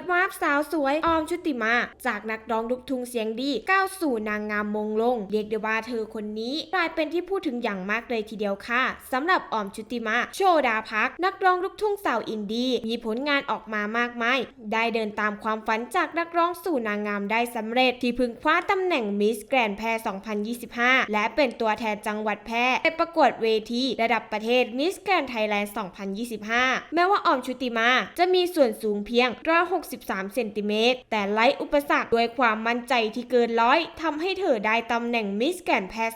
ดวาร์ปสาวสวยออมชุติมา จากนักร้องลูกทุ่งเสียงดีก้าวสู่นางงามมงลง เรียกได้ว่าเธอคนนี้กลายเป็นที่พูดถึงอย่างมากเลยทีเดียวค่ะสำหรับออมชุติมา โชดาพัก นักร้องลูกทุ่งสาวอินดี้มีผลงานออกมามากมาย ได้เดินตามความฝันจากนักร้องสู่นางงามได้สำเร็จ ที่พึงคว้าตำแหน่งมิสแกรนแพร2025 และเป็นตัวแทนจังหวัดแพร่ไปประกวดเวทีระดับประเทศมิสแกรนไทยแลนด์2025 แม้ว่าออมชุติมาจะมีส่วนสูงเพียง160 63 เซนติเมตร แต่ไล่อุปสรรคด้วยความมั่นใจที่เกินร้อยทำให้เธอได้ตำแหน่งมิสแกนแพร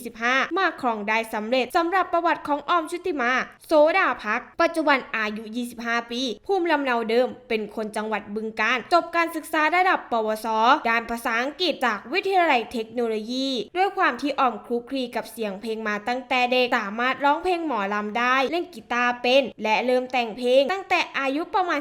2025 มาครองได้สำเร็จสำหรับประวัติของออมชุติมา โซดาพัก ปัจจุบันอายุ 25 ปี ภูมิลำเนาเดิม เป็นคนจังหวัดบึงกาฬจบการศึกษาระดับ ปวส ด้านภาษาอังกฤษจากวิทยาลัยเทคโนโลยี ด้วยความที่ออมคลุกคลีกับเสียงเพลงมาตั้งแต่เด็ก สามารถร้องเพลงหมอลำได้ เล่นกีตาร์เป็น และเริ่มแต่งเพลงตั้งแต่อายุประมาณ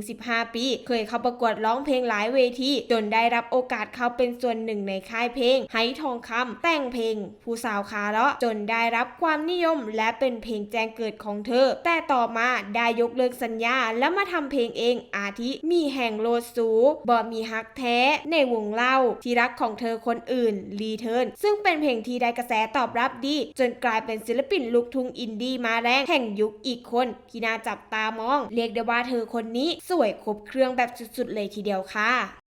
14-15 ปีเคยเข้าประกวดร้องเพลงหลายเวทีจนได้รับโอกาสเข้าเป็นส่วนหนึ่งในค่ายเพลงไฮทองคำแต่งเพลง ผู้สาวคาเลาะจนได้รับความนิยม และเป็นเพลงแจ้งเกิดของเธอ แต่ต่อมาได้ยกเลิกสัญญา แล้วมาทำเพลงเองอาทิมีแห่งโลดสูบ่มีฮักแท้ ในวงเล่าที่รักของเธอคนอื่นรีเทิร์นซึ่งเป็นเพลงที่ได้กระแสตอบรับดี จนกลายเป็นศิลปินลูกทุ่งอินดี้มาแรงแห่งยุคอีกคนที่น่าจับตามอง เรียกได้ว่าเธอคนนี้สวยครบเครื่องรื่องแบบสุดๆเลยทีเดียวค่ะ